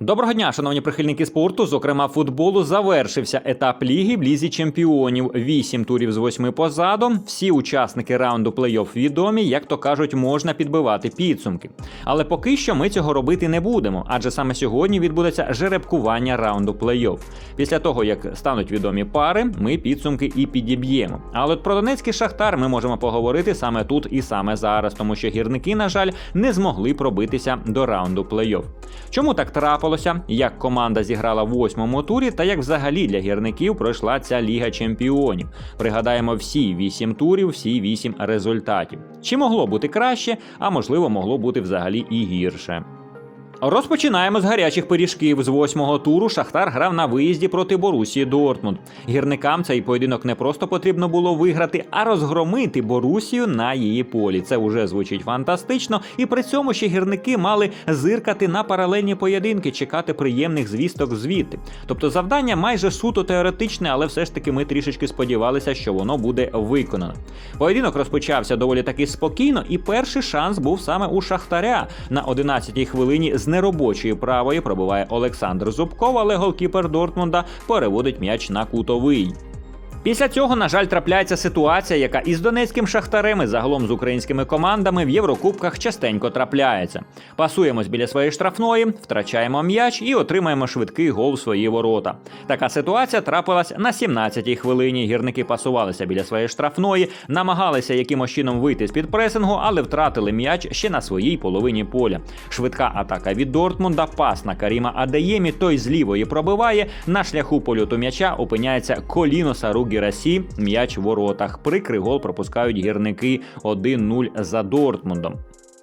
Доброго дня, шановні прихильники спорту. Зокрема, футболу завершився етап ліги в лізі чемпіонів. Вісім турів з восьми позаду. Всі учасники раунду плей-офф відомі, як то кажуть, можна підбивати підсумки. Але поки що ми цього робити не будемо, адже саме сьогодні відбудеться жеребкування раунду плей-офф. Після того, як стануть відомі пари, ми підсумки і підіб'ємо. Але от про Донецький шахтар ми можемо поговорити саме тут і саме зараз, тому що гірники, на жаль, не змогли пробитися до раунду плей-офф. Чому так трапилося? Як команда зіграла в восьмому турі, та як взагалі для гірників пройшла ця Ліга Чемпіонів? Пригадаємо всі вісім турів, всі вісім результатів. Чи могло бути краще, а можливо, могло бути взагалі і гірше. Розпочинаємо з гарячих пиріжків. З восьмого туру Шахтар грав на виїзді проти Борусії Дортмунд. Гірникам цей поєдинок не просто потрібно було виграти, а розгромити Борусію на її полі. Це вже звучить фантастично, і при цьому ще гірники мали зиркати на паралельні поєдинки, чекати приємних звісток звідти. Тобто завдання майже суто теоретичне, але все ж таки ми трішечки сподівалися, що воно буде виконано. Поєдинок розпочався доволі таки спокійно, і перший шанс був саме у Шахтаря на 11-й хвилині з неробочої правої пробиває Олександр Зубков, але голкіпер Дортмунда переводить м'яч на кутовий. Після цього, на жаль, трапляється ситуація, яка із донецьким шахтарем і загалом з українськими командами в Єврокубках частенько трапляється. Пасуємось біля своєї штрафної, втрачаємо м'яч і отримаємо швидкий гол в свої ворота. Така ситуація трапилась на 17-й хвилині. Гірники пасувалися біля своєї штрафної, намагалися якимось чином вийти з під пресингу, але втратили м'яч ще на своїй половині поля. Швидка атака від Дортмунда, пас на Каріма Адеємі, той з лівої пробиває. На шляху польоту м'яча опиняється коліно Сару Гірасі, м'яч в воротах. Прикрий гол пропускають гірники 1-0 за Дортмундом.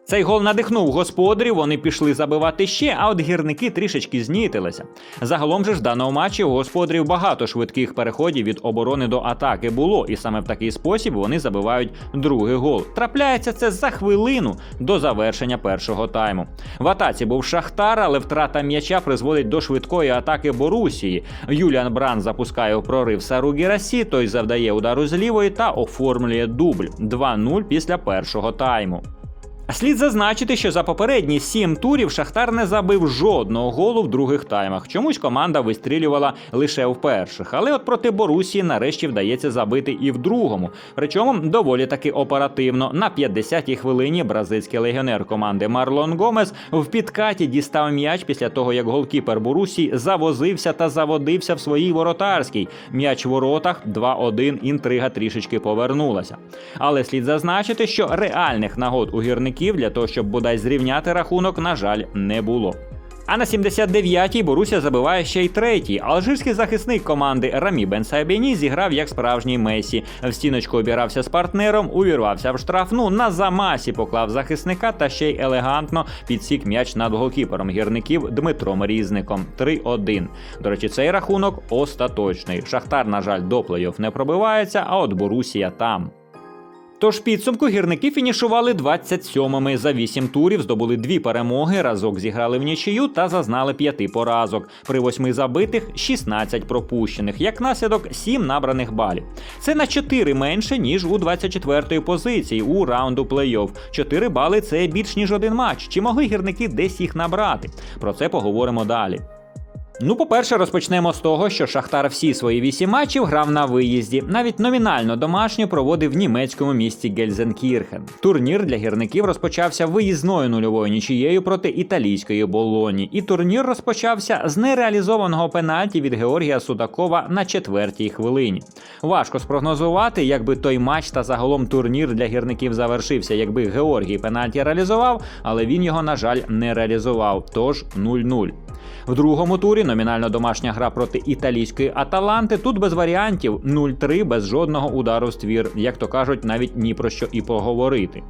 Цей гол надихнув господарів, вони пішли забивати ще, а от гірники трішечки знітилися. Загалом же ж в даному матчі у господарів багато швидких переходів від оборони до атаки було, і саме в такий спосіб вони забивають другий гол. Трапляється це за хвилину до завершення першого тайму. В атаці був Шахтар, але втрата м'яча призводить до швидкої атаки Борусії. Юліан Бран запускає у прорив Сару Гірасі, той завдає удару з лівої та оформлює дубль 2-0 після першого тайму. Слід зазначити, що за попередні сім турів Шахтар не забив жодного голу в других таймах. Чомусь команда вистрілювала лише в перших. Але от проти Борусії нарешті вдається забити і в другому. Причому доволі таки оперативно. На 50-й хвилині бразильський легіонер команди Марлон Гомес в підкаті дістав м'яч після того, як голкіпер Борусії завозився та заводився в своїй воротарській. М'яч в воротах 2-1, інтрига трішечки повернулася. Але слід зазначити, що реальних нагод у гірників для того, щоб бодай зрівняти рахунок, на жаль, не було. А на 79-й Боруся забиває ще й третій. Алжирський захисник команди Рамі Бенсайбені зіграв як справжній Месі. В стіночку обігрався з партнером, увірвався в штрафну, на замасі поклав захисника та ще й елегантно підсік м'яч над голкіпером гірників Дмитром Різником. 3-1. До речі, цей рахунок остаточний. Шахтар, на жаль, до плей-офф не пробивається, а от Борусія там. Тож підсумку гірники фінішували 27-ми за 8 турів, здобули дві перемоги, разок зіграли в нічию та зазнали п'яти поразок. При восьми забитих 16 пропущених, як наслідок 7 набраних балів. Це на 4 менше, ніж у 24-ї позиції у раунду плей-офф. 4 бали це більш ніж один матч. Чи могли гірники десь їх набрати? Про це поговоримо далі. Ну, по-перше, розпочнемо з того, що Шахтар всі свої вісім матчів грав на виїзді. Навіть номінально домашню проводив в німецькому місті Гельзенкірхен. Турнір для гірників розпочався виїзною нульовою нічією проти італійської болоні. І турнір розпочався з нереалізованого пенальті від Георгія Судакова на четвертій хвилині. Важко спрогнозувати, якби той матч та загалом турнір для гірників завершився, якби Георгій пенальті реалізував, але він його, на жаль, не реалізував. Тож 0-0. В другому турі номінально домашня гра проти італійської Аталанти. Тут без варіантів 0-3, без жодного удару в ствір, як то кажуть, навіть ні про що і поговорити.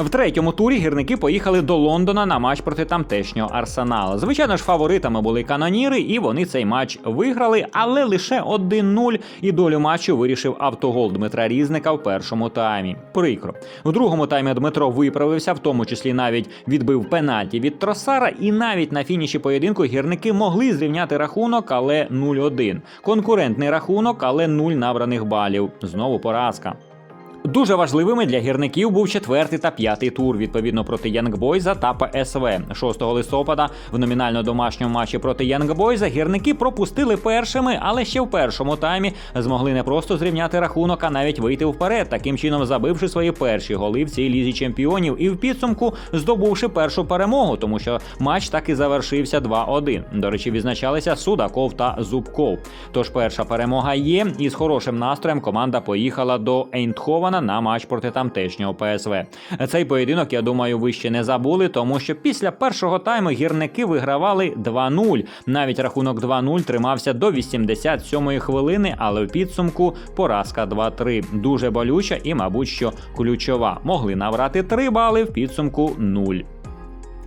В третьому турі гірники поїхали до Лондона на матч проти тамтешнього Арсенала. Звичайно ж, фаворитами були каноніри, і вони цей матч виграли, але лише 1-0. І долю матчу вирішив автогол Дмитра Різника в першому таймі. Прикро. В другому таймі Дмитро виправився, в тому числі навіть відбив пенальті від Тросара, і навіть на фініші поєдинку гірники могли зрівняти рахунок, але 0-1. Конкурентний рахунок, але 0 набраних балів. Знову поразка. Дуже важливими для гірників був четвертий та п'ятий тур, відповідно проти Янгбойза та ПСВ. 6 листопада в номінально домашньому матчі проти Янгбойза гірники пропустили першими, але ще в першому таймі змогли не просто зрівняти рахунок, а навіть вийти вперед, таким чином забивши свої перші голи в цій лізі чемпіонів і в підсумку здобувши першу перемогу, тому що матч так і завершився 2-1. До речі, відзначалися Судаков та Зубков. Тож перша перемога є, і з хорошим настроєм команда поїхала до На матч проти тамтешнього ПСВ. Цей поєдинок, я думаю, ви ще не забули, тому що після першого тайму гірники вигравали 2-0. Навіть рахунок 2-0 тримався до 87-ї хвилини, але в підсумку поразка 2-3. Дуже болюча і, мабуть, що ключова. Могли набрати 3 бали в підсумку 0.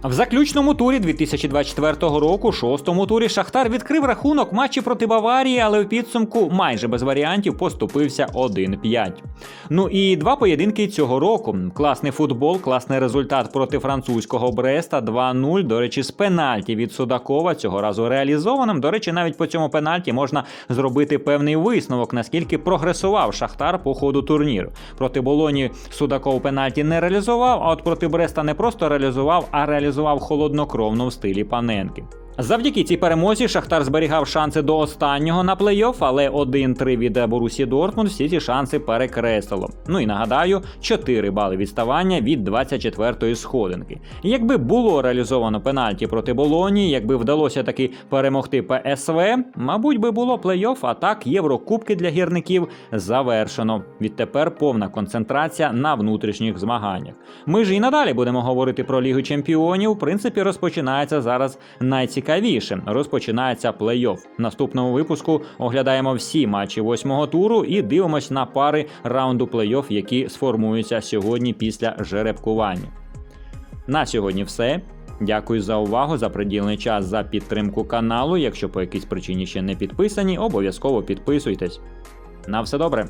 В заключному турі 2024 року, шостому турі, Шахтар відкрив рахунок матчі проти Баварії, але в підсумку майже без варіантів поступився 1-5. Ну і два поєдинки цього року. Класний футбол, класний результат проти французького Бреста 2-0. До речі, з пенальті від Судакова цього разу реалізованим. До речі, навіть по цьому пенальті можна зробити певний висновок, наскільки прогресував Шахтар по ходу турніру. Проти Болоні Судаков пенальті не реалізував, а от проти Бреста не просто реалізував, а реалізував холоднокровно в стилі Паненки. Завдяки цій перемозі Шахтар зберігав шанси до останнього на плей-офф, але 1-3 від Борусі Дортмунд всі ці шанси перекреслило. Ну і нагадаю, 4 бали відставання від 24-ї сходинки. Якби було реалізовано пенальті проти Болоні, якби вдалося таки перемогти ПСВ, мабуть би було плей-офф, а так Єврокубки для гірників завершено. Відтепер повна концентрація на внутрішніх змаганнях. Ми ж і надалі будемо говорити про Лігу Чемпіонів. В принципі, розпочинається зараз найцікавіше найцікавіше розпочинається плей-офф. В наступному випуску оглядаємо всі матчі восьмого туру і дивимось на пари раунду плей-офф, які сформуються сьогодні після жеребкування. На сьогодні все. Дякую за увагу, за приділений час за підтримку каналу. Якщо по якійсь причині ще не підписані, обов'язково підписуйтесь. На все добре.